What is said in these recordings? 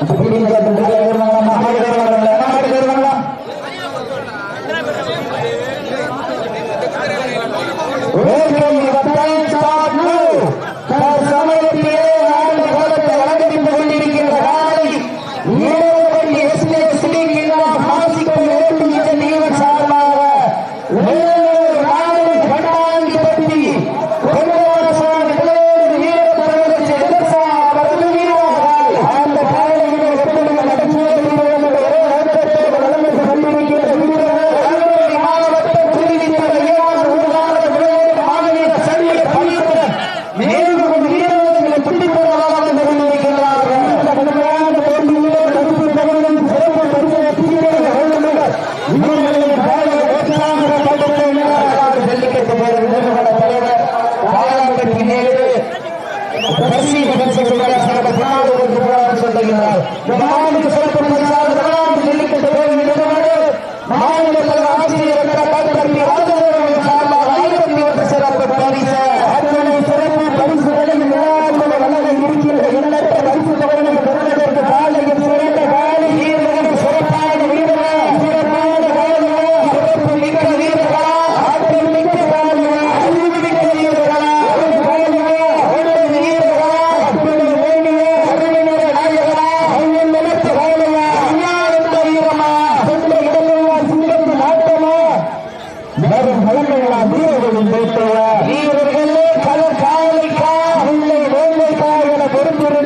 Thank you.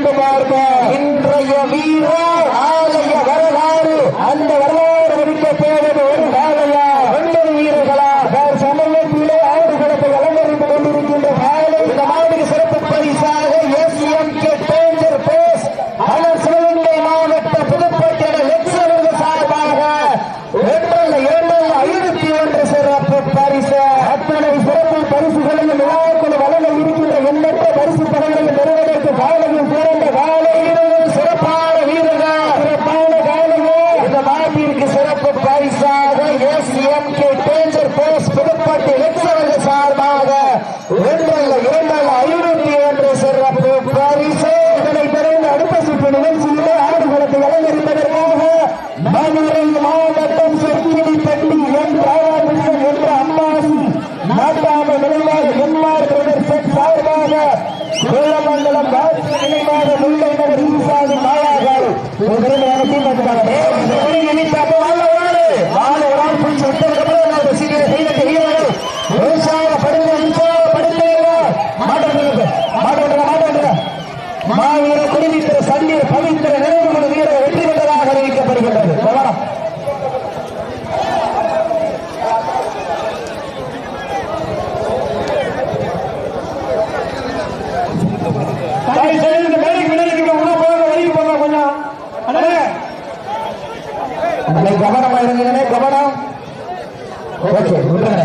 Kumar Ma, M K. Danger Bose Pudupatti எக்ஸவர்கள் சார்பாக என்ற அம்மாசி நினைவாக எம்ஆர் பிரதர்சன் சார்பாக குளமங்கலம் நினைவாக முல்லை நகர் ஈசாமி அதில் கவனம் இறங்கினே கவனம் ஓகே விட்டுருங்க